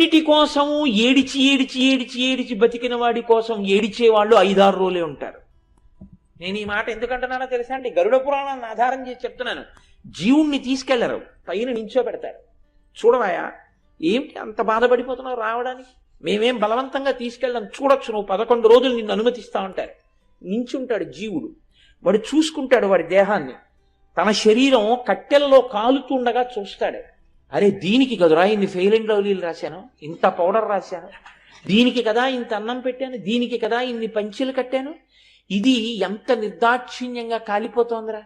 వీటి కోసం ఏడిచి ఏడిచి ఏడిచి ఏడిచి బతికిన వాడి కోసం ఏడిచే వాళ్ళు ఐదారు రోజులే ఉంటారు. నేను ఈ మాట ఎందుకంటున్నానో తెలుసా అండి? గరుడ పురాణాన్ని ఆధారం చేసి చెప్తున్నాను. జీవుణ్ణి తీసుకెళ్ళరు. పైన నించో పెడతారు చూడవాయా? ఏమిటి అంత బాధపడిపోతున్నావు రావడానికి? మేమేం బలవంతంగా తీసుకెళ్ళాం చూడొచ్చు. నువ్వు పదకొండు రోజులు నిన్ను అనుమతిస్తా ఉంటారు. నించుంటాడు జీవుడు. వాడు చూసుకుంటాడు వాడి దేహాన్ని. తన శరీరం కట్టెలలో కాలుతుండగా చూస్తాడు. అరే దీనికి కదురా ఇన్ని ఫెయిల్ అండ్ లవ్లీలు రాశాను? ఇంత పౌడర్ రాశాను? దీనికి కదా ఇంత అన్నం పెట్టాను? దీనికి కదా ఇన్ని పంచీలు కట్టాను? ఇది ఎంత నిర్దాక్షిణ్యంగా కాలిపోతోందిరా?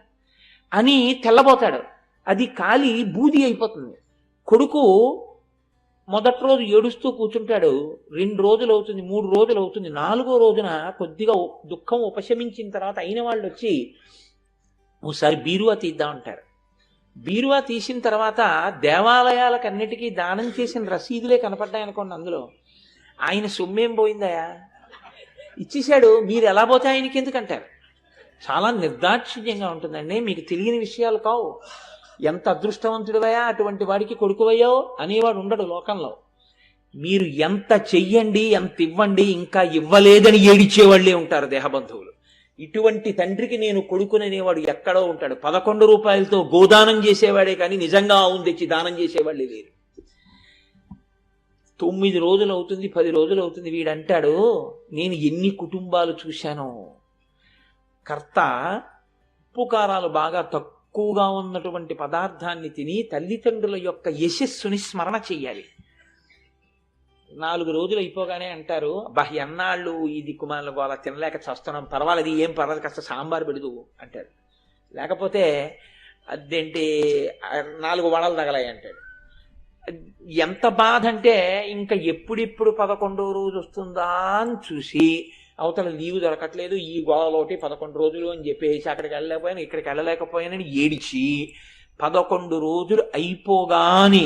అని తెల్లబోతాడు. అది కాలి బూది అయిపోతుంది. కొడుకు మొదటి రోజు ఏడుస్తూ కూర్చుంటాడు. రెండు రోజులు అవుతుంది మూడు రోజులు అవుతుంది. నాలుగో రోజున కొద్దిగా దుఃఖం ఉపశమించిన తర్వాత అయిన వాళ్ళు వచ్చి ఒకసారి బీరువా తీద్దాం అంటారు. బీరువా తీసిన తర్వాత దేవాలయాలకన్నిటికీ దానం చేసిన రసీదులే కనపడ్డాయనుకోండి అందులో. ఆయన సొమ్మేం పోయిందయా ఇచ్చేశాడు. మీరు ఎలా పోతే ఆయనకి ఎందుకంటారు? చాలా నిర్దాక్షిణ్యంగా ఉంటుందండి. మీకు తెలియని విషయాలు కావు. ఎంత అదృష్టవంతుడివయా అటువంటి వాడికి కొడుకువయ్యో అనేవాడు ఉండడు లోకంలో. మీరు ఎంత చెయ్యండి ఎంత ఇవ్వండి ఇంకా ఇవ్వలేదని ఏడిచేవాళ్ళే ఉంటారు దేహబంధువులు ఇటువంటి తండ్రికి నేను కొడుకుననేవాడు ఎక్కడో ఉంటాడు. పదకొండు రూపాయలతో గోదానం చేసేవాడే కానీ నిజంగా ఆవును తెచ్చి దానం చేసేవాళ్ళే లేరు. తొమ్మిది రోజులు అవుతుంది పది రోజులు అవుతుంది. వీడంటాడు నేను ఎన్ని కుటుంబాలు చూశానో. కర్త ఉప్పు కారాలు బాగా తక్కువగా ఉన్నటువంటి పదార్థాన్ని తిని తల్లిదండ్రుల యొక్క యశస్సుని స్మరణ చెయ్యాలి నాలుగు రోజులు అయిపోగానే అంటారు అబ్బా ఎన్నాళ్ళు ఈ దిక్కుమాల అలా తినలేక చస్తున్నాం పర్వాలేదు ఏం పర్వాలేదు కాస్త సాంబార్ పెడదు అంటాడు లేకపోతే అదేంటి నాలుగు వడలు తగలాయి అంటాడు. ఎంత బాధ అంటే ఇంకా ఎప్పుడెప్పుడు పదకొండో రోజు వస్తుందా అని చూసి అవతల లీవు దొరకట్లేదు ఈ గోడలోటి పదకొండు రోజులు అని చెప్పేసి అక్కడికి వెళ్ళలేకపోయాను ఇక్కడికి వెళ్ళలేకపోయానని ఏడిచి పదకొండు రోజులు అయిపోగానే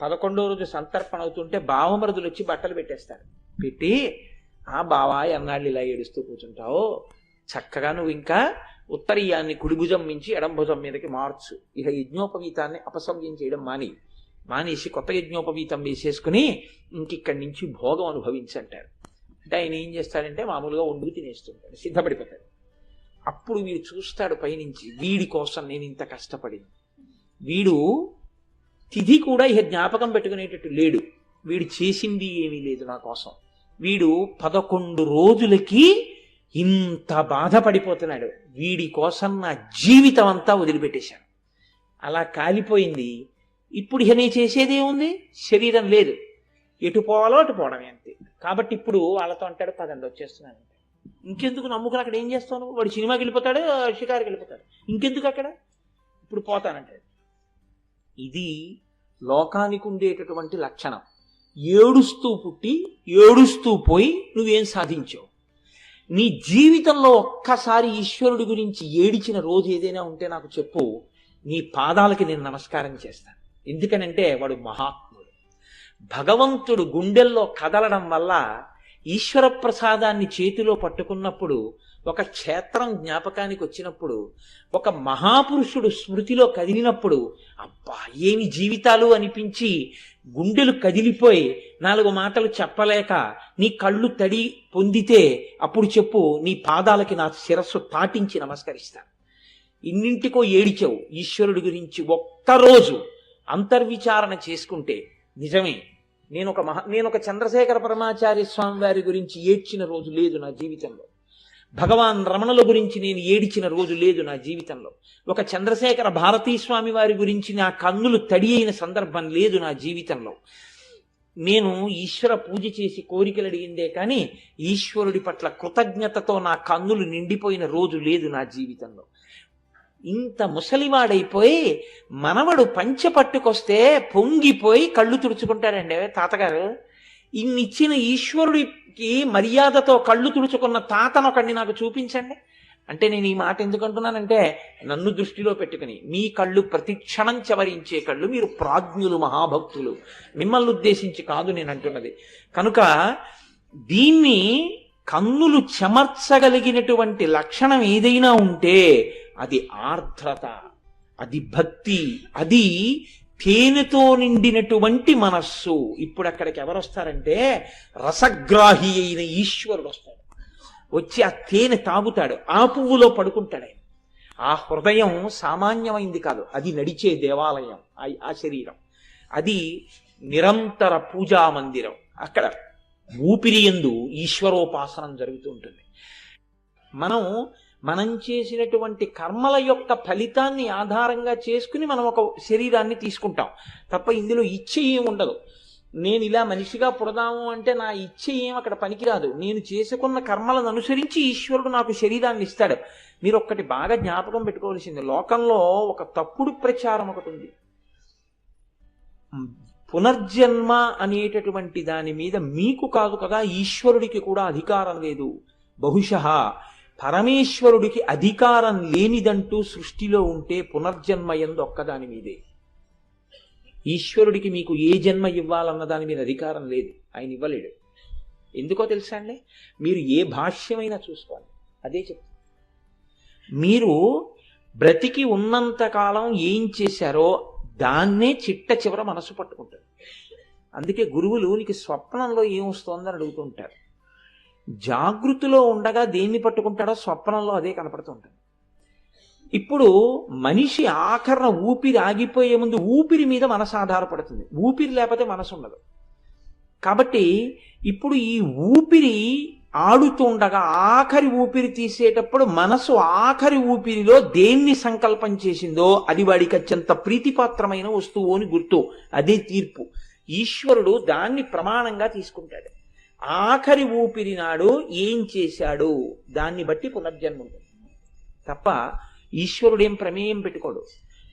పదకొండో రోజు సంతర్పణ అవుతుంటే బావమరుదులు వచ్చి బట్టలు పెట్టేస్తారు. పెట్టి ఆ బావా ఎన్నాళ్ళు ఇలా ఏడుస్తూ కూర్చుంటావు? చక్కగా నువ్వు ఇంకా ఉత్తరీయాన్ని కుడిభుజం మించి ఎడం భుజం మీదకి మార్చు. ఇక యజ్ఞోపవీతాన్ని అపసవ్యం చేయడం మాని మానేసి కొత్త యజ్ఞోపవీతం వేసేసుకుని ఇంకిక్కడి నుంచి భోగం అనుభవించంటారు అంటే ఆయన ఏం చేస్తాడంటే మామూలుగా వండుకు తినేస్తుంటాడు సిద్ధపడిపోతాడు. అప్పుడు వీడు చూస్తాడు పైనుంచి వీడి కోసం నేను ఇంత కష్టపడింది. వీడు తిథి కూడా ఇక జ్ఞాపకం పెట్టుకునేటట్టు లేడు. వీడు చేసింది ఏమీ లేదు నా కోసం. వీడు పదకొండు రోజులకి ఇంత బాధపడిపోతున్నాడు. వీడి కోసం నా జీవితం అంతా వదిలిపెట్టేశాను అలా కాలిపోయింది. ఇప్పుడు ఇక నేను చేసేదేముంది శరీరం లేదు. ఎటు పోవాలో అటు పోవడమే అంతే. కాబట్టి ఇప్పుడు వాళ్ళతో అంటాడు పదండి వచ్చేస్తున్నాను. ఇంకెందుకు నమ్ముకుని అక్కడ ఏం చేస్తాను వాడు సినిమాకి వెళ్ళిపోతాడు షికారికి వెళ్ళిపోతాడు. ఇంకెందుకు అక్కడ? ఇప్పుడు పోతానంటాడు. ఇది లోకానికి ఉండేటటువంటి లక్షణం. ఏడుస్తూ పుట్టి ఏడుస్తూ పోయి నువ్వేం సాధించావు. నీ జీవితంలో ఒక్కసారి ఈశ్వరుడి గురించి ఏడిచిన రోజు ఏదైనా ఉంటే నాకు చెప్పు నీ పాదాలకి నేను నమస్కారం చేస్తాను. ఎందుకనంటే వాడు మహాత్ముడు. భగవంతుడు గుండెల్లో కదలడం వల్ల ఈశ్వర ప్రసాదాన్ని చేతిలో పట్టుకున్నప్పుడు ఒక క్షేత్రం జ్ఞాపకానికి వచ్చినప్పుడు ఒక మహాపురుషుడు స్మృతిలో కదిలినప్పుడు అబ్బా ఏమి జీవితాలు అనిపించి గుండెలు కదిలిపోయి నాలుగు మాటలు చెప్పలేక నీ కళ్ళు తడి పొందితే అప్పుడు చెప్పు నీ పాదాలకి నా శిరస్సు తాటించి నమస్కరిస్తాను ఇన్నింటికో ఏడిచావు ఈశ్వరుడి గురించి ఒక్కరోజు అంతర్విచారణ చేసుకుంటే నిజమే. నేను ఒక మహా నేను ఒక చంద్రశేఖర పరమాచార్య స్వామి వారి గురించి ఏడ్చిన రోజు లేదు నా జీవితంలో. భగవాన్ రమణుల గురించి నేను ఏడిచిన రోజు లేదు నా జీవితంలో. ఒక చంద్రశేఖర భారతీ స్వామి వారి గురించి నా కన్నులు తడి అయిన సందర్భం లేదు నా జీవితంలో. నేను ఈశ్వర పూజ చేసి కోరికలు అడిగిందే కానీ ఈశ్వరుడి పట్ల కృతజ్ఞతతో నా కన్నులు నిండిపోయిన రోజు లేదు నా జీవితంలో. ఇంత ముసలివాడైపోయి మనవడు పంచె పట్టుకొస్తే పొంగిపోయి కళ్ళు తుడుచుకుంటాడండి తాతగారు. ఇన్నిచ్చిన ఈశ్వరుడికి మర్యాదతో కళ్ళు తుడుచుకున్న తాతనొకడిని నాకు చూపించండి. అంటే నేను ఈ మాట ఎందుకంటున్నానంటే నన్ను దృష్టిలో పెట్టుకుని మీ కళ్ళు ప్రతి క్షణం చవరించే కళ్ళు మీరు ప్రాజ్ఞులు మహాభక్తులు. మిమ్మల్ని ఉద్దేశించి కాదు నేను అంటున్నది. కనుక దీన్ని కన్నులు చెమర్చగలిగినటువంటి లక్షణం ఏదైనా ఉంటే అది ఆర్ద్రత అది భక్తి అది తేనెతో నిండినటువంటి మనస్సు. ఇప్పుడు అక్కడికి ఎవరు వస్తారంటే రసగ్రాహి అయిన ఈశ్వరుడు వస్తాడు. వచ్చి ఆ తేనె తాగుతాడు. ఆ పువ్వులో పడుకుంటాడు ఆయన. ఆ హృదయం సామాన్యమైంది కాదు. అది నడిచే దేవాలయం ఆ- శరీరం. అది నిరంతర పూజా మందిరం. అక్కడ ఊపిరి ఎందు ఈశ్వరోపాసనం జరుగుతూ ఉంటుంది. మనం మనం చేసినటువంటి కర్మల యొక్క ఫలితాన్ని ఆధారంగా చేసుకుని మనం ఒక శరీరాన్ని తీసుకుంటాం. తప్ప ఇందులో ఇచ్చ ఏం ఉండదు. నేను ఇలా మనిషిగా పుడదాము అంటే నా ఇచ్చ ఏం అక్కడ పనికిరాదు. నేను చేసుకున్న కర్మలను అనుసరించి ఈశ్వరుడు నాకు శరీరాన్ని ఇస్తాడు. మీరు ఒక్కటి బాగా జ్ఞాపకం పెట్టుకోవాల్సింది. లోకంలో ఒక తప్పుడు ప్రచారం ఒకటి ఉంది. పునర్జన్మ అనేటటువంటి దాని మీద మీకు కాదు కదా ఈశ్వరుడికి కూడా అధికారం లేదు. బహుశ పరమేశ్వరుడికి అధికారం లేనిదంటూ సృష్టిలో ఉంటే పునర్జన్మ ఎందు ఒక్కదాని మీదే. ఈశ్వరుడికి మీకు ఏ జన్మ ఇవ్వాలన్న దాని మీద అధికారం లేదు. ఆయన ఇవ్వలేడు. ఎందుకో తెలుసా అండి? మీరు ఏ భాష్యమైనా చూసుకోవాలి అదే చెప్తాను మీరు బ్రతికి ఉన్నంత కాలం ఏం చేశారో దాన్నే చిట్ట చివర మనసు పట్టుకుంటారు. అందుకే గురువులు నీకు స్వప్నంలో ఏం వస్తుందని అడుగుతుంటారు. జాగృతిలో ఉండగా దేన్ని పట్టుకుంటాడో స్వప్నంలో అదే కనపడుతుంటుంది. ఇప్పుడు మనిషి ఆఖరణ ఊపిరి ఆగిపోయే ముందు ఊపిరి మీద మనసు ఆధారపడుతుంది. ఊపిరి లేకపోతే మనసు ఉండదు. కాబట్టి ఇప్పుడు ఈ ఊపిరి ఆడుతుండగా ఆఖరి ఊపిరి తీసేటప్పుడు మనసు ఆఖరి ఊపిరిలో దేన్ని సంకల్పం చేసిందో అది వాడికి అత్యంత ప్రీతిపాత్రమైన వస్తువు అని గుర్తు. అదే తీర్పు. ఈశ్వరుడు దాన్ని ప్రమాణంగా తీసుకుంటాడు. ఆఖరి ఊపిరి నాడు ఏం చేశాడు? దాన్ని బట్టి పునర్జన్మ ఉంటుంది తప్ప ఈశ్వరుడేం ప్రమేయం పెట్టుకోడు.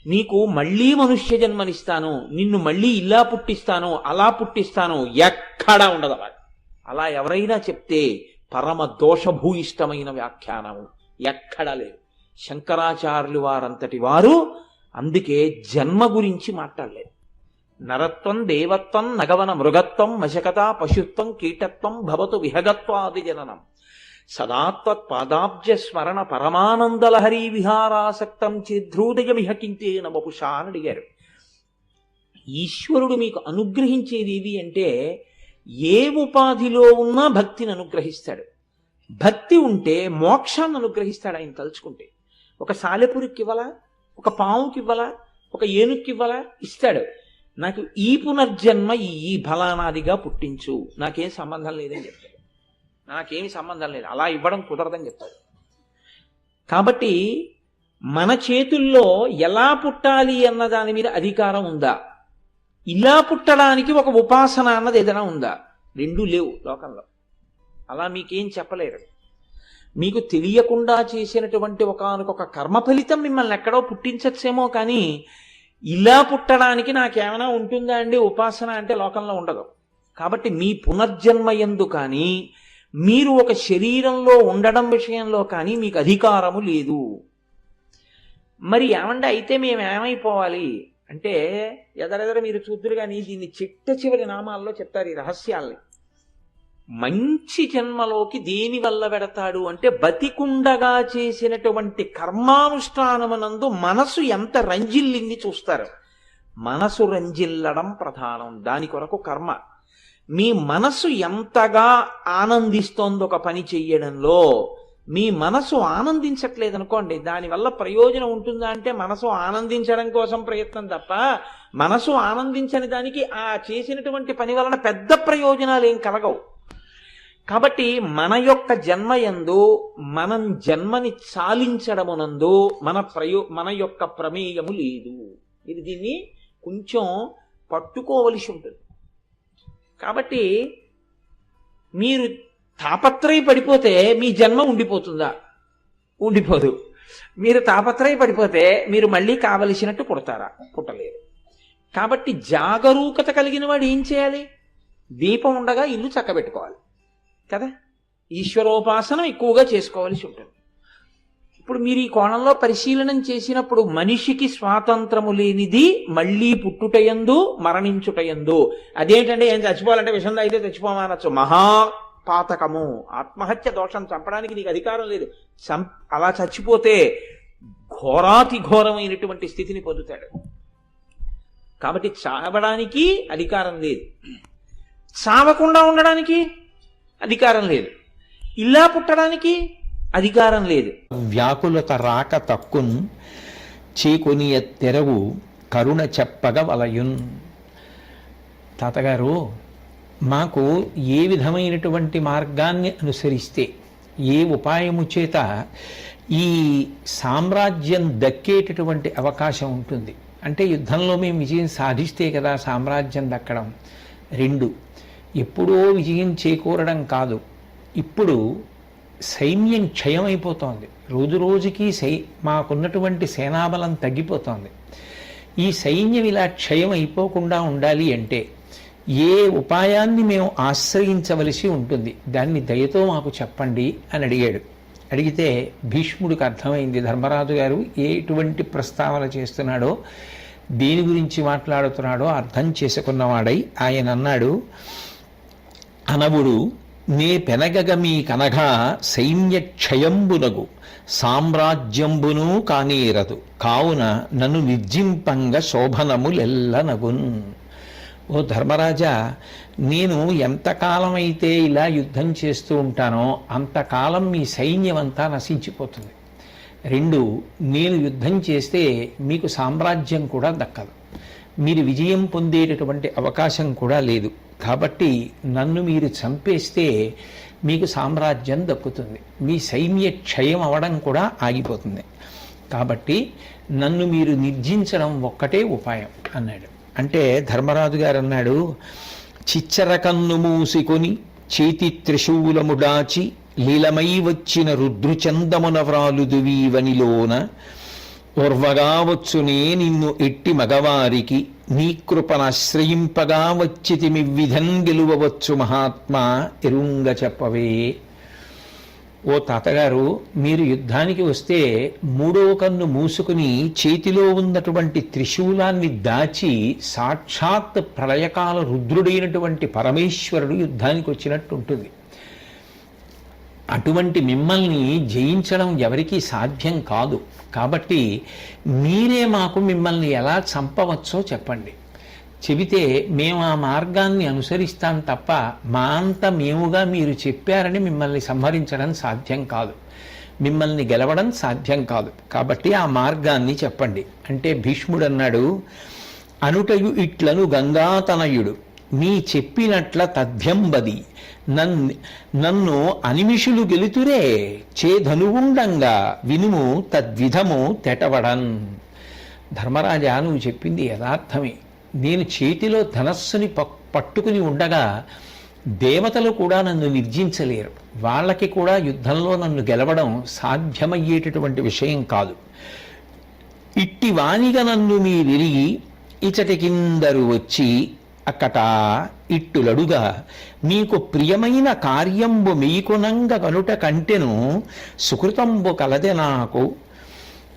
నీకు మళ్ళీ మనుష్య జన్మనిస్తాను నిన్ను మళ్ళీ ఇలా పుట్టిస్తాను అలా పుట్టిస్తాను ఎక్కడా ఉండదు అలా. అలా ఎవరైనా చెప్తే పరమ దోషభూయిష్టమైన వ్యాఖ్యానము ఎక్కడా లేదు. శంకరాచార్యులు వారంతటి వారు అందుకే జన్మ గురించి మాట్లాడలేదు. నరత్వం దేవత్వం నగవన మృగత్వం మశకత పశుత్వం కీటత్వం భవతు విహగత్వాది జననం. సదాత్వత్పాదాబ్జ స్మరణ పరమానందలహరీ విహారాసక్తం చిద్రూదయమిహ కింతే నవపుషా అని అడిగారు. ఈశ్వరుడు మీకు అనుగ్రహించేది ఏది అంటే ఏ ఉపాధిలో ఉన్నా భక్తిని అనుగ్రహిస్తాడు. భక్తి ఉంటే మోక్షాన్ని అనుగ్రహిస్తాడు ఆయన తలుచుకుంటే. ఒక సాలెపురికి ఇవ్వలా ఒక పావుకి ఇవ్వలా ఒక ఏనుక్కి ఇవ్వలా ఇస్తాడు. నాకు ఈ పునర్జన్మ ఈ ఫలానాదిగా పుట్టించు. నాకేం సంబంధం లేదని చెప్తాడు నాకేమి సంబంధం లేదు. అలా ఇవ్వడం కుదరదని చెప్తాడు కాబట్టి మన చేతుల్లో ఎలా పుట్టాలి అన్న దాని మీద అధికారం ఉందా? ఇలా పుట్టడానికి ఒక ఉపాసన అన్నది ఏదైనా ఉందా? రెండూ లేవు లోకంలో. అలా మీకేం చెప్పలేరు. మీకు తెలియకుండా చేసినటువంటి ఒకనొక కర్మ ఫలితం మిమ్మల్ని ఎక్కడో పుట్టించచ్చేమో కానీ ఇలా పుట్టడానికి నాకేమైనా ఉంటుందా అండి? ఉపాసన అంటే లోకంలో ఉండదు. కాబట్టి మీ పునర్జన్మ ఎందు కానీ మీరు ఒక శరీరంలో ఉండడం విషయంలో కానీ మీకు అధికారము లేదు. మరి ఏమంటే అయితే మేము ఏమైపోవాలి? అంటే ఎదరెదర మీరు చూద్దరు కానీ దీన్ని చిట్ట చివరి నామాల్లో చెప్తారు ఈ రహస్యాల్ని. మంచి జన్మలోకి దేని వల్ల పెడతాడు అంటే బతికుండగా చేసినటువంటి కర్మానుష్ఠానమునందు మనసు ఎంత రంజిల్లింది చూస్తారు. మనసు రంజిల్లడం ప్రధానం దాని కొరకు కర్మ. మీ మనసు ఎంతగా ఆనందిస్తోంది ఒక పని చెయ్యడంలో మీ మనసు ఆనందించట్లేదు అనుకోండి దానివల్ల ప్రయోజనం ఉంటుందా అంటే మనసు ఆనందించడం కోసం ప్రయత్నం తప్ప మనసు ఆనందించని దానికి ఆ చేసినటువంటి పని వలన పెద్ద ప్రయోజనాలు ఏం కలగవు. కాబట్టి మన యొక్క జన్మయందు మనం జన్మని చాలించడమునందు మన ప్రయో మన యొక్క ప్రమేయము లేదు. ఇది దీన్ని కొంచెం పట్టుకోవలసి ఉంటుంది. కాబట్టి మీరు తాపత్రయ పడిపోతే మీ జన్మ ఉండిపోతుందా? ఉండిపోదు. మీరు తాపత్రయ పడిపోతే మీరు మళ్ళీ కావలసినట్టు పుడతారా? పుట్టలేరు కాబట్టి జాగరూకత కలిగిన వాడు ఏం చేయాలి? దీపం ఉండగా ఇల్లు చక్కబెట్టుకోవాలి. కదా? ఈశ్వరోపాసన ఎక్కువగా చేసుకోవాల్సి ఉంటుంది. ఇప్పుడు మీరు ఈ కోణంలో పరిశీలనం చేసినప్పుడు మనిషికి స్వాతంత్రము లేనిది మళ్ళీ పుట్టుటయందు మరణించుటయందు. అదేంటంటే ఏం చచ్చిపోవాలంటే విషంలో అయితే చచ్చిపోమానొచ్చు మహా పాతకము. ఆత్మహత్య దోషం చంపడానికి నీకు అధికారం లేదు. చం అలా చచ్చిపోతే ఘోరాతి ఘోరమైనటువంటి స్థితిని పొందుతాడు. కాబట్టి చావడానికి అధికారం లేదు. చావకుండా ఉండడానికి అధికారం లేదు. ఇలా పుట్టడానికి అధికారం లేదు. వ్యాకులత రాక తక్కున్ చీకొనియ తెరవు కరుణ చెప్పగ వలయున్. తాతగారు మాకు ఏ విధమైనటువంటి మార్గాన్ని అనుసరిస్తే ఏ ఉపాయము చేత ఈ సామ్రాజ్యం దక్కేటటువంటి అవకాశం ఉంటుంది. అంటే యుద్ధంలో మేము విజయం సాధిస్తే కదా సామ్రాజ్యం దక్కడం. రెండు ఎప్పుడో విజయం చేకూరడం కాదు. ఇప్పుడు సైన్యం క్షయమైపోతోంది. రోజు రోజుకి సై మాకున్నటువంటి సేనాబలం తగ్గిపోతోంది. ఈ సైన్యం ఇలా క్షయం అయిపోకుండా ఉండాలి అంటే ఏ ఉపాయాన్ని మేము ఆశ్రయించవలసి ఉంటుంది? దాన్ని దయతో మాకు చెప్పండి అని అడిగాడు. అడిగితే భీష్ముడికి అర్థమైంది ధర్మరాజు గారు ఎటువంటి ప్రస్తావన చేస్తున్నాడో దేని గురించి మాట్లాడుతున్నాడో అర్థం చేసుకున్నవాడై ఆయన అన్నాడు అనవుడు నే పెనగగ మీ కనగా సైన్యక్షయంబునగు సామ్రాజ్యంబును కానీరదు. కావున నన్ను నిర్జింపంగ శోభనములెల్లనగున్. ఓ ధర్మరాజా నేను ఎంతకాలమైతే ఇలా యుద్ధం చేస్తూ ఉంటానో అంతకాలం మీ సైన్యం అంతా నశించిపోతుంది. రెండు నేను యుద్ధం చేస్తే మీకు సామ్రాజ్యం కూడా దక్కదు. మీరు విజయం పొందేటటువంటి అవకాశం కూడా లేదు. కాబట్టి నన్ను మీరు చంపేస్తే మీకు సామ్రాజ్యం దక్కుతుంది. మీ సైన్య క్షయం అవడం కూడా ఆగిపోతుంది. కాబట్టి నన్ను మీరు నిర్జించడం ఒక్కటే ఉపాయం అన్నాడు. అంటే ధర్మరాజు గారు అన్నాడు చిచ్చర కన్ను చేతి త్రిశూలము దాచి లీలమై వచ్చిన రుద్రుచందమున వ్రాలుదువీవనిలోన ఉర్వగావచ్చునే నిన్ను ఎట్టి మగవారికి నీ కృపనాశ్రయింపగా వచ్చితిమి విధం గెలువవచ్చు మహాత్మా ఎరుంగ చెప్పవే. ఓ తాతగారు మీరు యుద్ధానికి వస్తే మూడో కన్ను మూసుకుని చేతిలో ఉన్నటువంటి త్రిశూలాన్ని దాచి సాక్షాత్ ప్రళయకాల రుద్రుడైనటువంటి పరమేశ్వరుడు యుద్ధానికి వచ్చినట్టు ఉంటుంది అటువంటి మిమ్మల్ని జయించడం ఎవరికీ సాధ్యం కాదు. కాబట్టి మీరే మాకు మిమ్మల్ని ఎలా చంపవచ్చో చెప్పండి. చెబితే మేము ఆ మార్గాన్ని అనుసరిస్తాం తప్ప మా అంత మేముగా మీరు చెప్పారని మిమ్మల్ని సంహరించడం సాధ్యం కాదు. మిమ్మల్ని గెలవడం సాధ్యం కాదు. కాబట్టి ఆ మార్గాన్ని చెప్పండి. అంటే భీష్ముడు అన్నాడు అనుటయు ఇట్లను గంగాతనయుడు మీ చెప్పినట్ల తథ్యంబది నన్ నన్ను అనిమిషులు గెలుతురే చేధనువుండంగా వినుము తద్విధము తెటవడన్. ధర్మరాజా నువ్వు చెప్పింది యథార్థమే. నేను చేతిలో ధనస్సుని ప- పట్టుకుని ఉండగా దేవతలు కూడా నన్ను నిర్జించలేరు. వాళ్ళకి కూడా యుద్ధంలో నన్ను గెలవడం సాధ్యమయ్యేటటువంటి విషయం కాదు. ఇట్టి వాణిగా నన్ను మీరిరిగి ఇచటి కిందరు వచ్చి అక్కట ఇట్టులడుగా మీకు ప్రియమైన కార్యంబు మీకునంగ కనుట కంటెను సుకృతంబు కలదె నాకు.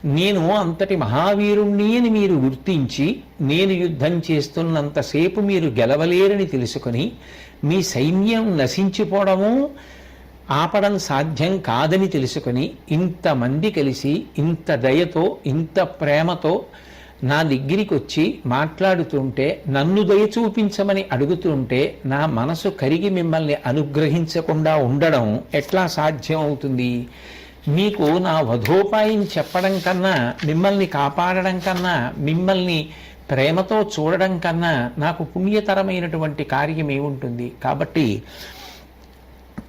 నేను అంతటి మహావీరుణ్ణి అని మీరు గుర్తించి నేను యుద్ధం చేస్తున్నంతసేపు మీరు గెలవలేరని తెలుసుకొని మీ సైన్యం నశించిపోవడము ఆపడం సాధ్యం కాదని తెలుసుకొని ఇంతమంది కలిసి ఇంత దయతో ఇంత ప్రేమతో నా దగ్గరికి వచ్చి మాట్లాడుతుంటే నన్ను దయ చూపించమని అడుగుతుంటే నా మనసు కరిగి మిమ్మల్ని అనుగ్రహించకుండా ఉండడం ఎట్లా సాధ్యం అవుతుంది మీకు నా వధోపాయం చెప్పడం కన్నా మిమ్మల్ని కాపాడడం కన్నా మిమ్మల్ని ప్రేమతో చూడడం కన్నా నాకు పుణ్యతరమైనటువంటి కార్యం ఏముంటుంది? కాబట్టి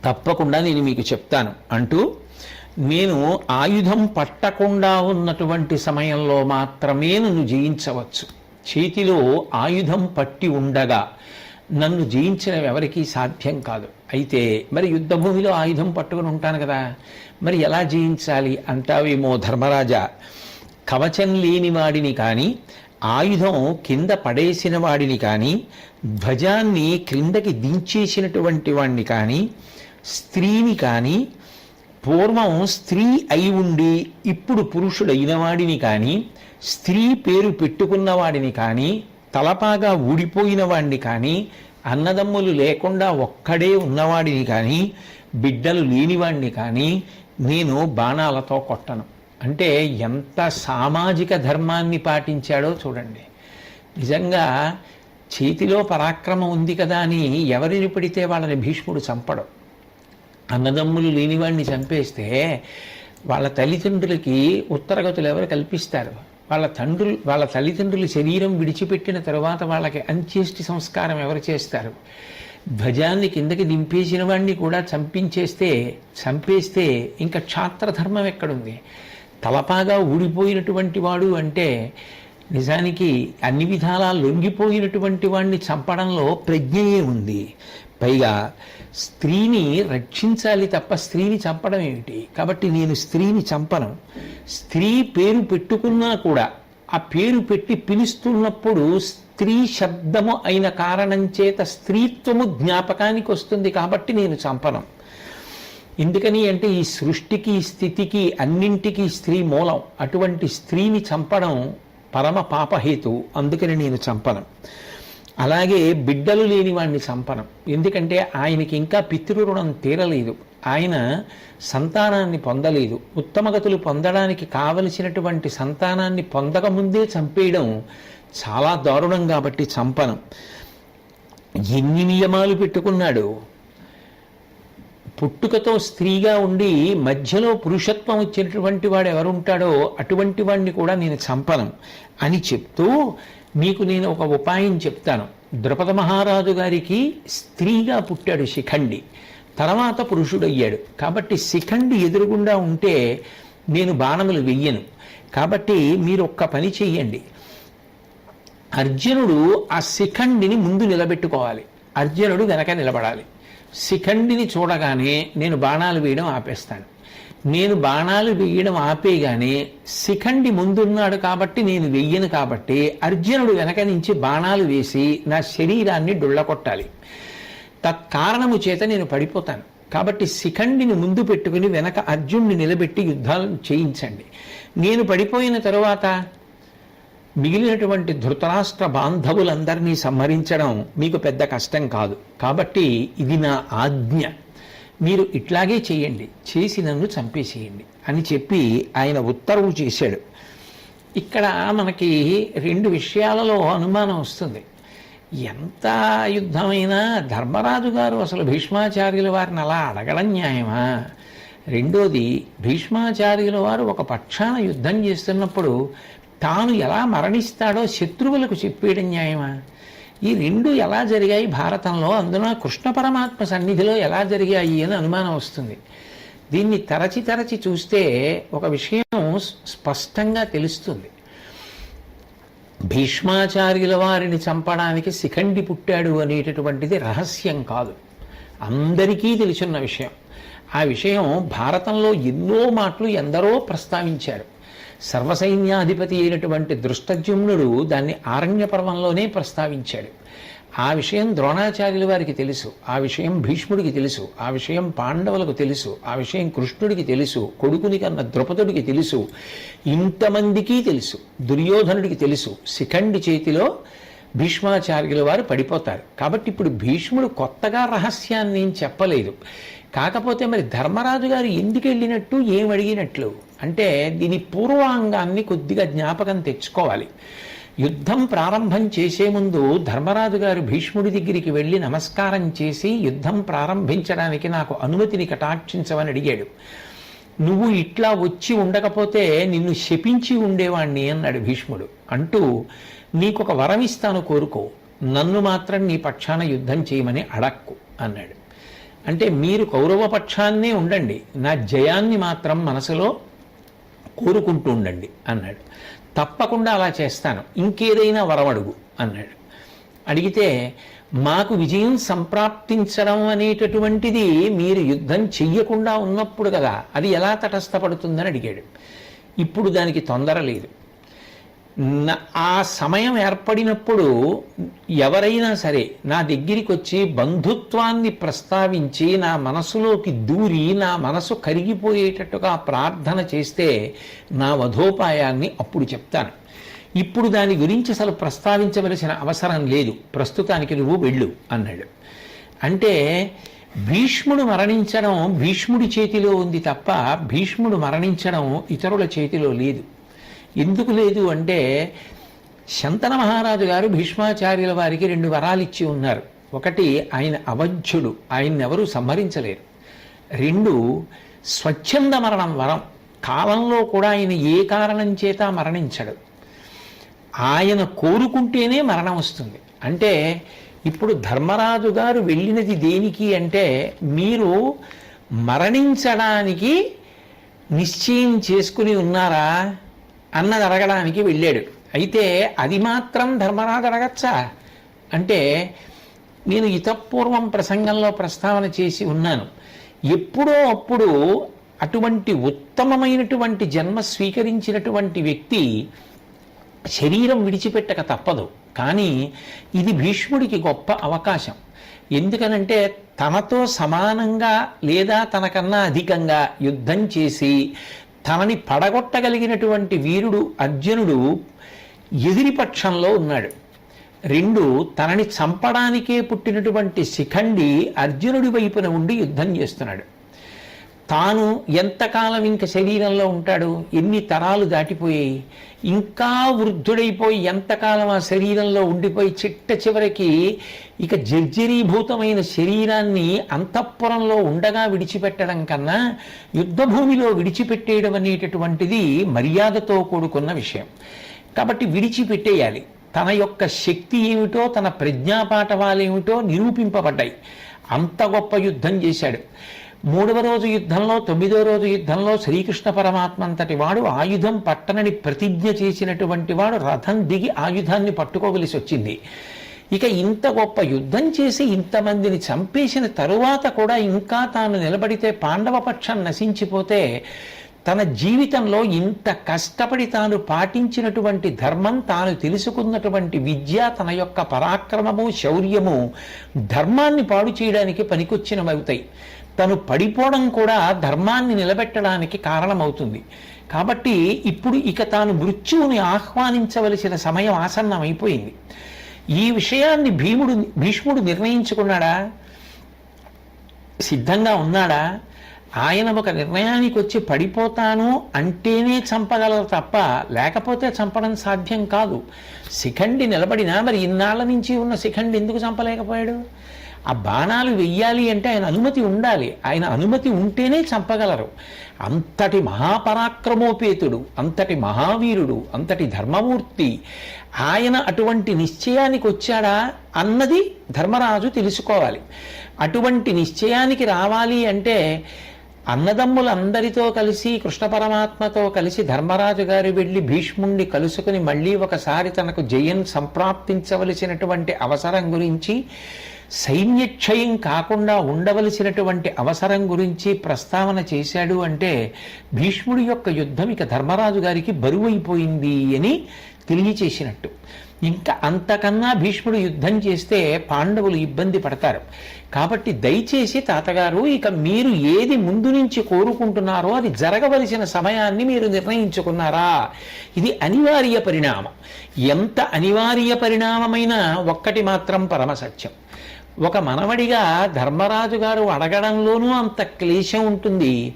తప్పకుండా నేను మీకు చెప్తాను. అంటూ నేను ఆయుధం పట్టకుండా ఉన్నటువంటి సమయంలో మాత్రమే నన్ను జయించవచ్చు. చేతిలో ఆయుధం పట్టి ఉండగా నన్ను జయించడం ఎవరికీ సాధ్యం కాదు. అయితే మరి యుద్ధభూమిలో ఆయుధం పట్టుకుని ఉంటాను కదా మరి ఎలా జయించాలి అంటావేమో ధర్మరాజా. కవచం లేని వాడిని కానీ ఆయుధం కింద పడేసిన వాడిని కానీ ధ్వజాన్ని క్రిందకి దించేసినటువంటి వాడిని కానీ స్త్రీని కానీ పూర్వం స్త్రీ అయి ఉండి ఇప్పుడు పురుషుడైన వాడిని కానీ స్త్రీ పేరు పెట్టుకున్నవాడిని కానీ తలపాగా ఊడిపోయిన వాడిని కానీ అన్నదమ్ములు లేకుండా ఒక్కడే ఉన్నవాడిని కానీ బిడ్డలు లేనివాడిని కానీ నేను బాణాలతో కొట్టను. అంటే ఎంత సామాజిక ధర్మాన్ని పాటించాడో చూడండి. నిజంగా చేతిలో పరాక్రమం ఉంది కదా అని ఎవరిని పడితే వాళ్ళని భీష్ముడు చంపడం. అన్నదమ్ములు లేనివాడిని చంపేస్తే వాళ్ళ తల్లిదండ్రులకి ఉత్తరగతులు ఎవరు కల్పిస్తారు? వాళ్ళ తండ్రులు వాళ్ళ తల్లిదండ్రులు శరీరం విడిచిపెట్టిన తర్వాత వాళ్ళకి అంత్యేష్టి సంస్కారం ఎవరు చేస్తారు? ధ్వజాన్ని కిందకి దింపేసిన వాడిని కూడా చంపించేస్తే చంపేస్తే ఇంకా క్షాత్రధర్మం ఎక్కడుంది? తలపాగా ఊడిపోయినటువంటి వాడు అంటే నిజానికి అన్ని విధాలా లొంగిపోయినటువంటి వాడిని చంపడంలో ప్రజ్ఞయే ఉంది. పైగా స్త్రీని రక్షించాలి తప్ప స్త్రీని చంపడం ఏమిటి? కాబట్టి నేను స్త్రీని చంపను. స్త్రీ పేరు పెట్టుకున్నా కూడా ఆ పేరు పెట్టి పిలుస్తున్నప్పుడు స్త్రీ శబ్దము అయిన కారణం చేత స్త్రీత్వము జ్ఞాపకానికి వస్తుంది కాబట్టి నేను చంపను. ఎందుకని అంటే ఈ సృష్టికి స్థితికి అన్నింటికీ స్త్రీ మూలం. అటువంటి స్త్రీని చంపడం పరమ పాపహేతు. అందుకని నేను చంపను. అలాగే బిడ్డలు లేని వాడిని చంపను. ఎందుకంటే ఆయనకి ఇంకా పితృరుణం తీరలేదు. ఆయన సంతానాన్ని పొందలేదు. ఉత్తమగతులు పొందడానికి కావలసినటువంటి సంతానాన్ని పొందకముందే చంపేయడం చాలా దారుణం కాబట్టి చంపనం. ఎన్ని నియమాలు పెట్టుకున్నాడు? పుట్టుకతో స్త్రీగా ఉండి మధ్యలో పురుషత్వం వచ్చినటువంటి వాడు ఎవరుంటాడో అటువంటి వాడిని కూడా నేను చంపను అని చెప్తూ మీకు నేను ఒక ఉపాయం చెప్తాను. ద్రుపద మహారాజు గారికి స్త్రీగా పుట్టాడు శిఖండి. తర్వాత పురుషుడయ్యాడు. కాబట్టి శిఖండి ఎదురుగుండా ఉంటే నేను బాణములు వెయ్యను. కాబట్టి మీరు ఒక్క పని చెయ్యండి. అర్జునుడు ఆ శిఖండిని ముందు నిలబెట్టుకోవాలి. అర్జునుడు వెనక నిలబడాలి. శిఖండిని చూడగానే నేను బాణాలు వేయడం ఆపేస్తాను. నేను బాణాలు వేయడం ఆపేగానే శిఖండి ముందున్నాడు కాబట్టి నేను వెయ్యను కాబట్టి అర్జునుడు వెనక నుంచి బాణాలు వేసి నా శరీరాన్ని డొళ్ళకొట్టాలి. తత్కారణము చేత నేను పడిపోతాను. కాబట్టి శిఖండిని ముందు పెట్టుకుని వెనక అర్జునుడిని నిలబెట్టి యుద్ధాలు చేయించండి. నేను పడిపోయిన తరువాత మిగిలినటువంటి ధృతరాష్ట్ర బాంధవులందరినీ సంహరించడం మీకు పెద్ద కష్టం కాదు. కాబట్టి ఇది నా ఆజ్ఞ. మీరు ఇట్లాగే చేయండి. చేసి నన్ను చంపేసేయండి అని చెప్పి ఆయన ఉత్తర్వు చేశాడు. ఇక్కడ మనకి రెండు విషయాలలో అనుమానం వస్తుంది. ఎంత యుద్ధమైనా ధర్మరాజు గారు అసలు భీష్మాచార్యుల వారిని అలా అడగడం న్యాయమా? రెండోది భీష్మాచార్యుల వారు ఒక పక్షాన యుద్ధం చేస్తున్నప్పుడు తాను ఎలా మరణిస్తాడో శత్రువులకు చెప్పేయడం న్యాయమా? ఈ రెండు ఎలా జరిగాయి భారతంలో? అందున కృష్ణ పరమాత్మ సన్నిధిలో ఎలా జరిగాయి అని అనుమానం వస్తుంది. దీన్ని తరచి తరచి చూస్తే ఒక విషయం స్పష్టంగా తెలుస్తుంది. భీష్మాచార్యుల వారిని చంపడానికి శిఖండి పుట్టాడు అనేటటువంటిది రహస్యం కాదు. అందరికీ తెలిసిన విషయం. ఆ విషయం భారతంలో ఎన్నో మాటలు ఎందరో ప్రస్తావించారు. సర్వసైన్యాధిపతి అయినటువంటి దృష్టజ్యుమ్నుడు దాన్ని ఆరణ్య పర్వంలోనే ప్రస్తావించాడు. ఆ విషయం ద్రోణాచార్యుల వారికి తెలుసు ఆ విషయం భీష్ముడికి తెలుసు ఆ విషయం పాండవులకు తెలుసు ఆ విషయం కృష్ణుడికి తెలుసు కొడుకుని కన్న ద్రుపదుడికి తెలుసు ఇంతమందికి తెలుసు దుర్యోధనుడికి తెలుసు శిఖండి చేతిలో భీష్మాచార్యుల వారు పడిపోతారు. కాబట్టి ఇప్పుడు భీష్ముడు కొత్తగా రహస్యాన్ని చెప్పలేదు. కాకపోతే మరి ధర్మరాజు గారు ఎందుకు వెళ్ళినట్టు ఏం అడిగినట్లు? అంటే దీని పూర్వాంగాన్ని కొద్దిగా జ్ఞాపకం తెచ్చుకోవాలి. యుద్ధం ప్రారంభం చేసే ముందు ధర్మరాజు గారు భీష్ముడి దగ్గరికి వెళ్ళి నమస్కారం చేసి యుద్ధం ప్రారంభించడానికి నాకు అనుమతిని కటాక్షించమని అడిగాడు. నువ్వు ఇట్లా వచ్చి ఉండకపోతే నిన్ను శపించి ఉండేవాణ్ణి అన్నాడు భీష్ముడు. అంటూ నీకొక వరం ఇస్తాను కోరుకో నన్ను మాత్రం నీ పక్షాన యుద్ధం చేయమని అడక్కు అన్నాడు. అంటే మీరు కౌరవ పక్షాన్నే ఉండండి నా జయాన్ని మాత్రం మనసులో కోరుకుంటూ ఉండండి అన్నాడు. తప్పకుండా అలా చేస్తాను. ఇంకేదైనా వరమడుగు అన్నాడు. అడిగితే మాకు విజయం సంప్రాప్తించడం అనేటటువంటిది మీరు యుద్ధం చెయ్యకుండా ఉన్నప్పుడు కదా అది ఎలా తటస్థపడుతుందని అడిగాడు. ఇప్పుడు దానికి తొందర లేదు. ఆ సమయం ఏర్పడినప్పుడు ఎవరైనా సరే నా దగ్గరికి వచ్చి బంధుత్వాన్ని ప్రస్తావించి నా మనసులోకి దూరి నా మనసు కరిగిపోయేటట్టుగా ప్రార్థన చేస్తే నా వధోపాయాన్ని అప్పుడు చెప్తాను. ఇప్పుడు దాని గురించి అసలు ప్రస్తావించవలసిన అవసరం లేదు. ప్రస్తుతానికి నువ్వు వెళ్ళు అన్నాడు. అంటే భీష్ముడు మరణించడం భీష్ముడి చేతిలో ఉంది తప్ప భీష్ముడు మరణించడం ఇతరుల చేతిలో లేదు. ఎందుకు లేదు అంటే శంతన మహారాజు గారు భీష్మాచార్యుల వారికి రెండు వరాలు ఇచ్చి ఉన్నారు. ఒకటి ఆయన అవధ్యుడు ఆయన్ని ఎవరూ సంహరించలేరు. రెండు స్వచ్ఛంద మరణం వరం. కాలంలో కూడా ఆయన ఏ కారణం చేత మరణించడు. ఆయన కోరుకుంటేనే మరణం వస్తుంది. అంటే ఇప్పుడు ధర్మరాజు గారు వెళ్ళినది దేనికి అంటే మీరు మరణించడానికి నిశ్చయం చేసుకుని ఉన్నారా? అన్నది అడగడానికి వెళ్ళాడు. అయితే అది మాత్రం ధర్మరాజు అడగచ్చా? అంటే నేను ఇతపూర్వం ప్రసంగంలో ప్రస్తావన చేసి ఉన్నాను. ఎప్పుడో అప్పుడు అటువంటి ఉత్తమమైనటువంటి జన్మ స్వీకరించినటువంటి వ్యక్తి శరీరం విడిచిపెట్టక తప్పదు. కానీ ఇది భీష్ముడికి గొప్ప అవకాశం. ఎందుకనంటే తనతో సమానంగా లేదా తనకన్నా అధికంగా యుద్ధం చేసి తనని పడగొట్టగలిగినటువంటి వీరుడు అర్జునుడు ఎదిరిపక్షంలో ఉన్నాడు. రెండు తనని చంపడానికే పుట్టినటువంటి శిఖండి అర్జునుడి వైపున ఉండి యుద్ధం చేస్తున్నాడు. తాను ఎంతకాలం ఇంక శరీరంలో ఉంటాడు ఎన్ని తరాలు దాటిపోయాయి ఇంకా వృద్ధుడైపోయి ఎంతకాలం ఆ శరీరంలో ఉండిపోయి చిట్ట చివరికి ఇక జర్జరీభూతమైన శరీరాన్ని అంతఃపురంలో ఉండగా విడిచిపెట్టడం కన్నా యుద్ధభూమిలో విడిచిపెట్టేయడం అనేటటువంటిది మర్యాదతో కూడుకున్న విషయం. కాబట్టి విడిచిపెట్టేయాలి. తన యొక్క శక్తి ఏమిటో తన ప్రజ్ఞాపాఠవాలేమిటో నిరూపింపబడ్డాయి. అంత గొప్ప యుద్ధం చేశాడు. మూడవ రోజు యుద్ధంలో తొమ్మిదో రోజు యుద్ధంలో శ్రీకృష్ణ పరమాత్మ అంతటి వాడు ఆయుధం పట్టనని ప్రతిజ్ఞ చేసినటువంటి వాడు రథం దిగి ఆయుధాన్ని పట్టుకోవలసి వచ్చింది. ఇక ఇంత గొప్ప యుద్ధం చేసి ఇంతమందిని చంపేసిన తరువాత కూడా ఇంకా తాను నిలబడితే పాండవ పక్షం నశించిపోతే తన జీవితంలో ఇంత కష్టపడి తాను పాటించినటువంటి ధర్మం తాను తెలుసుకున్నటువంటి విద్య తన యొక్క పరాక్రమము శౌర్యము ధర్మాన్ని పాడు చేయడానికి పనికొచ్చినవవుతాయి. తను పడిపోవడం కూడా ధర్మాన్ని నిలబెట్టడానికి కారణమవుతుంది. కాబట్టి ఇప్పుడు ఇక తాను మృత్యువుని ఆహ్వానించవలసిన సమయం ఆసన్నమైపోయింది. ఈ విషయాన్ని భీముడు భీష్ముడు నిర్ణయించుకున్నాడా? సిద్ధంగా ఉన్నాడా? ఆయన ఒక నిర్ణయానికి వచ్చి పడిపోతాను అంటేనే చంపగలరు తప్ప లేకపోతే చంపడం సాధ్యం కాదు. శిఖండి నిలబడినా మరి ఇన్నాళ్ళ నుంచి ఉన్న శిఖండి ఎందుకు చంపలేకపోయాడు? ఆ బాణాలు వెయ్యాలి అంటే ఆయన అనుమతి ఉండాలి. ఆయన అనుమతి ఉంటేనే చంపగలరు. అంతటి మహాపరాక్రమోపేతుడు అంతటి మహావీరుడు అంతటి ధర్మమూర్తి ఆయన అటువంటి నిశ్చయానికి వచ్చాడా అన్నది ధర్మరాజు తెలుసుకోవాలి. అటువంటి నిశ్చయానికి రావాలి అంటే అన్నదమ్ములందరితో కలిసి కృష్ణ పరమాత్మతో కలిసి ధర్మరాజు గారు వెళ్ళి భీష్ముణ్ణి కలుసుకుని మళ్ళీ ఒకసారి తనకు జయం సంప్రాప్తించవలసినటువంటి అవసరం గురించి సైన్యక్షయం కాకుండా ఉండవలసినటువంటి అవసరం గురించి ప్రస్తావన చేశాడు అంటే భీష్ముడి యొక్క యుద్ధం ఇక ధర్మరాజు గారికి బరువైపోయింది అని తెలియచేసినట్టు. ఇంకా అంతకన్నా భీష్ముడు యుద్ధం చేస్తే పాండవులు ఇబ్బంది పడతారు. కాబట్టి దయచేసి తాతగారు ఇక మీరు ఏది ముందు నుంచి కోరుకుంటున్నారో అది జరగవలసిన సమయాన్ని మీరు నిర్ణయించుకున్నారా? ఇది అనివార్య పరిణామం. ఎంత అనివార్య పరిణామమైన ఒక్కటి మాత్రం పరమసత్యం ఒక మనవడిగా ధర్మరాజు గారు అడగడంలోనూ అంత క్లేశం ఉంటుంది.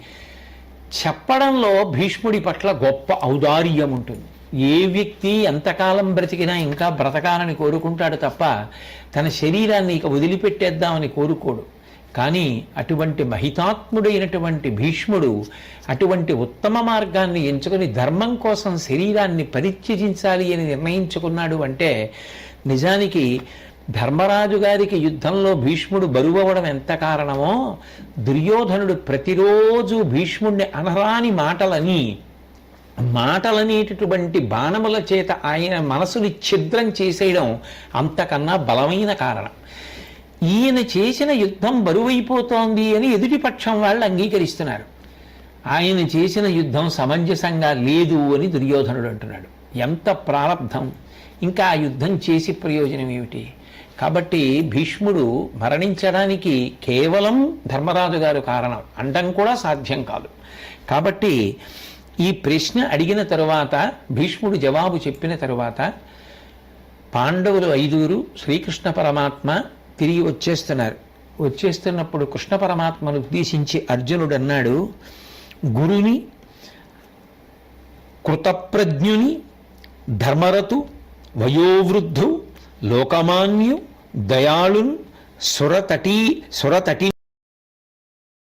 చెప్పడంలో భీష్ముడి పట్ల గొప్ప ఔదార్యం ఉంటుంది. ఏ వ్యక్తి ఎంతకాలం బ్రతికినా ఇంకా బ్రతకాలని కోరుకుంటాడు తప్ప తన శరీరాన్ని ఇక వదిలిపెట్టేద్దామని కోరుకోడు. కానీ అటువంటి మహితాత్ముడైనటువంటి భీష్ముడు అటువంటి ఉత్తమ మార్గాన్ని ఎంచుకొని ధర్మం కోసం శరీరాన్ని పరిత్యజించాలి అని నిర్ణయించుకున్నాడు అంటే నిజానికి ధర్మరాజు గారికి యుద్ధంలో భీష్ముడు బరువవడం ఎంత కారణమో దుర్యోధనుడు ప్రతిరోజు భీష్ముడిని అనరాని మాటలని మాటలనేటటువంటి బాణముల చేత ఆయన మనసుని ఛిద్రం చేసేయడం అంతకన్నా బలమైన కారణం. ఈయన చేసిన యుద్ధం బరువైపోతోంది అని ఎదుటి పక్షం వాళ్ళు అంగీకరిస్తున్నారు. ఆయన చేసిన యుద్ధం సమంజసంగా లేదు అని దుర్యోధనుడు అంటున్నాడు. ఎంత ప్రారంధం ఇంకా ఆ యుద్ధం చేసి ప్రయోజనం ఏమిటి? కాబట్టి భీష్ముడు మరణించడానికి కేవలం ధర్మరాజు గారు కారణం. అండం కూడా సాధ్యం కాదు. కాబట్టి ఈ ప్రశ్న అడిగిన తరువాత భీష్ముడు జవాబు చెప్పిన తరువాత పాండవులు ఐదుగురు శ్రీకృష్ణ పరమాత్మ తిరిగి వచ్చేస్తున్నారు. వచ్చేస్తున్నప్పుడు కృష్ణ పరమాత్మను ఉద్దేశించి అర్జునుడు అన్నాడు గురుని కృతప్రజ్ఞుని ధర్మరతు వయోవృద్ధు లోకమాన్యు దయాళున్ సురతటీ సురతటి